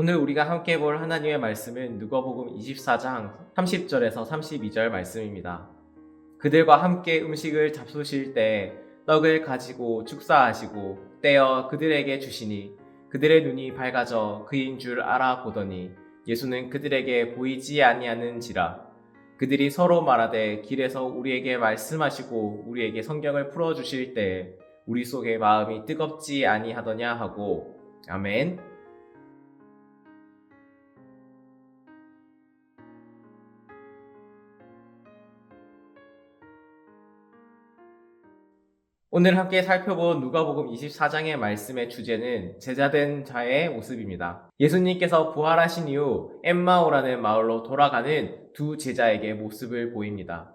오늘 우리가 함께 볼 하나님의 말씀은 누가복음 24장 30절에서 32절 말씀입니다. 그들과 함께 음식을 잡수실 때 떡을 가지고 축사하시고 떼어 그들에게 주시니 그들의 눈이 밝아져 그인 줄 알아보더니 예수는 그들에게 보이지 아니하는지라 그들이 서로 말하되 길에서 우리에게 말씀하시고 우리에게 성경을 풀어 주실 때 우리 속에 마음이 뜨겁지 아니하더냐 하고 아멘. 오늘 함께 살펴본 누가복음 24장의 말씀의 주제는 제자된 자의 모습입니다. 예수님께서 부활하신 이후 엠마오라는 마을로 돌아가는 두 제자에게 모습을 보입니다.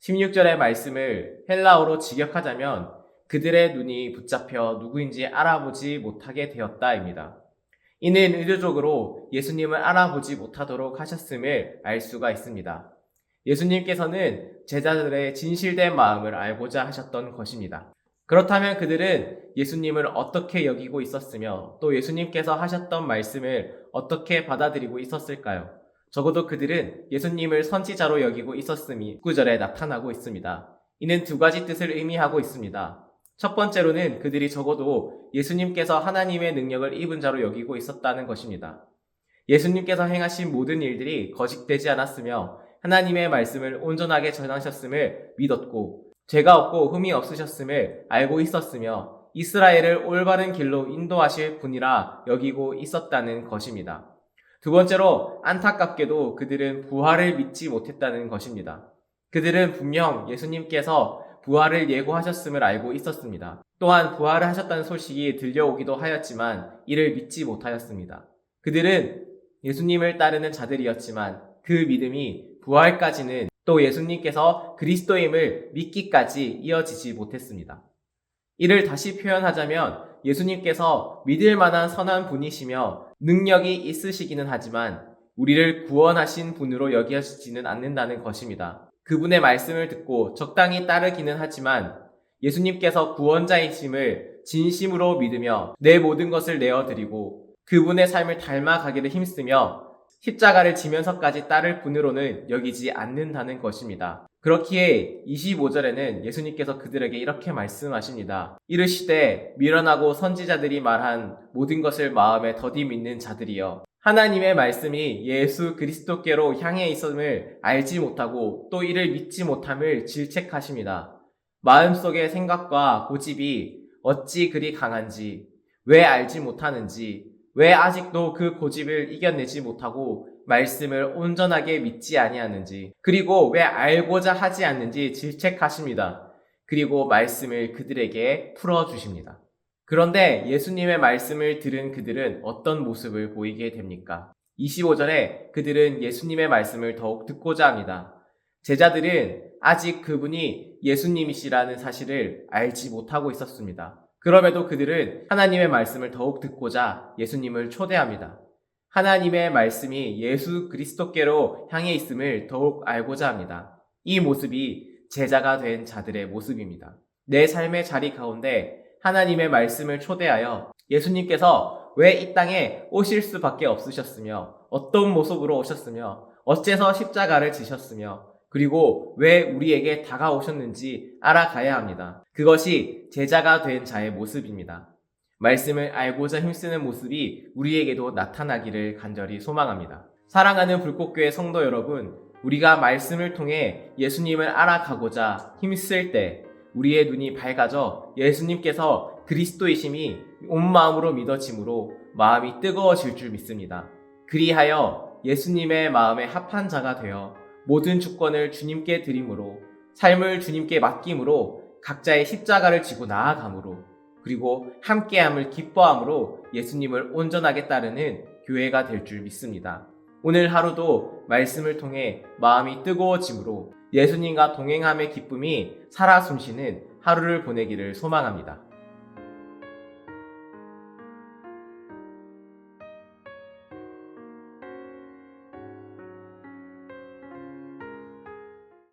16절의 말씀을 헬라어로 직역하자면 그들의 눈이 붙잡혀 누구인지 알아보지 못하게 되었다입니다. 이는 의도적으로 예수님을 알아보지 못하도록 하셨음을 알 수가 있습니다. 예수님께서는 제자들의 진실된 마음을 알고자 하셨던 것입니다. 그렇다면 그들은 예수님을 어떻게 여기고 있었으며 또 예수님께서 하셨던 말씀을 어떻게 받아들이고 있었을까요? 적어도 그들은 예수님을 선지자로 여기고 있었음이 9절에 나타나고 있습니다. 이는 두 가지 뜻을 의미하고 있습니다. 첫 번째로는 그들이 적어도 예수님께서 하나님의 능력을 입은 자로 여기고 있었다는 것입니다. 예수님께서 행하신 모든 일들이 거짓되지 않았으며 하나님의 말씀을 온전하게 전하셨음을 믿었고 죄가 없고 흠이 없으셨음을 알고 있었으며 이스라엘을 올바른 길로 인도하실 분이라 여기고 있었다는 것입니다. 두 번째로 안타깝게도 그들은 부활을 믿지 못했다는 것입니다. 그들은 분명 예수님께서 부활을 예고하셨음을 알고 있었습니다. 또한 부활을 하셨다는 소식이 들려오기도 하였지만 이를 믿지 못하였습니다. 그들은 예수님을 따르는 자들이었지만 그 믿음이 부활까지는 또 예수님께서 그리스도임을 믿기까지 이어지지 못했습니다. 이를 다시 표현하자면 예수님께서 믿을 만한 선한 분이시며 능력이 있으시기는 하지만 우리를 구원하신 분으로 여기시지는 않는다는 것입니다. 그분의 말씀을 듣고 적당히 따르기는 하지만 예수님께서 구원자이심을 진심으로 믿으며 내 모든 것을 내어드리고 그분의 삶을 닮아가기를 힘쓰며 십자가를 지면서까지 따를 분으로는 여기지 않는다는 것입니다. 그렇기에 25절에는 예수님께서 그들에게 이렇게 말씀하십니다. 이르시되 미련하고 선지자들이 말한 모든 것을 마음에 더디 믿는 자들이여 하나님의 말씀이 예수 그리스도께로 향해 있음을 알지 못하고 또 이를 믿지 못함을 질책하십니다. 마음속의 생각과 고집이 어찌 그리 강한지 왜 알지 못하는지 왜 아직도 그 고집을 이겨내지 못하고 말씀을 온전하게 믿지 아니하는지 그리고 왜 알고자 하지 않는지 질책하십니다. 그리고 말씀을 그들에게 풀어 주십니다. 그런데 예수님의 말씀을 들은 그들은 어떤 모습을 보이게 됩니까? 25절에 그들은 예수님의 말씀을 더욱 듣고자 합니다. 제자들은 아직 그분이 예수님이시라는 사실을 알지 못하고 있었습니다. 그럼에도 그들은 하나님의 말씀을 더욱 듣고자 예수님을 초대합니다. 하나님의 말씀이 예수 그리스도께로 향해 있음을 더욱 알고자 합니다. 이 모습이 제자가 된 자들의 모습입니다. 내 삶의 자리 가운데 하나님의 말씀을 초대하여 예수님께서 왜 이 땅에 오실 수밖에 없으셨으며 어떤 모습으로 오셨으며 어째서 십자가를 지셨으며 그리고 왜 우리에게 다가오셨는지 알아가야 합니다. 그것이 제자가 된 자의 모습입니다. 말씀을 알고자 힘쓰는 모습이 우리에게도 나타나기를 간절히 소망합니다. 사랑하는 불꽃교회 성도 여러분, 우리가 말씀을 통해 예수님을 알아가고자 힘쓸 때 우리의 눈이 밝아져 예수님께서 그리스도이심이 온 마음으로 믿어짐으로 마음이 뜨거워질 줄 믿습니다. 그리하여 예수님의 마음에 합한 자가 되어 모든 주권을 주님께 드림으로 삶을 주님께 맡김으로 각자의 십자가를 지고 나아감으로 그리고 함께함을 기뻐함으로 예수님을 온전하게 따르는 교회가 될 줄 믿습니다. 오늘 하루도 말씀을 통해 마음이 뜨거워짐으로 예수님과 동행함의 기쁨이 살아 숨쉬는 하루를 보내기를 소망합니다.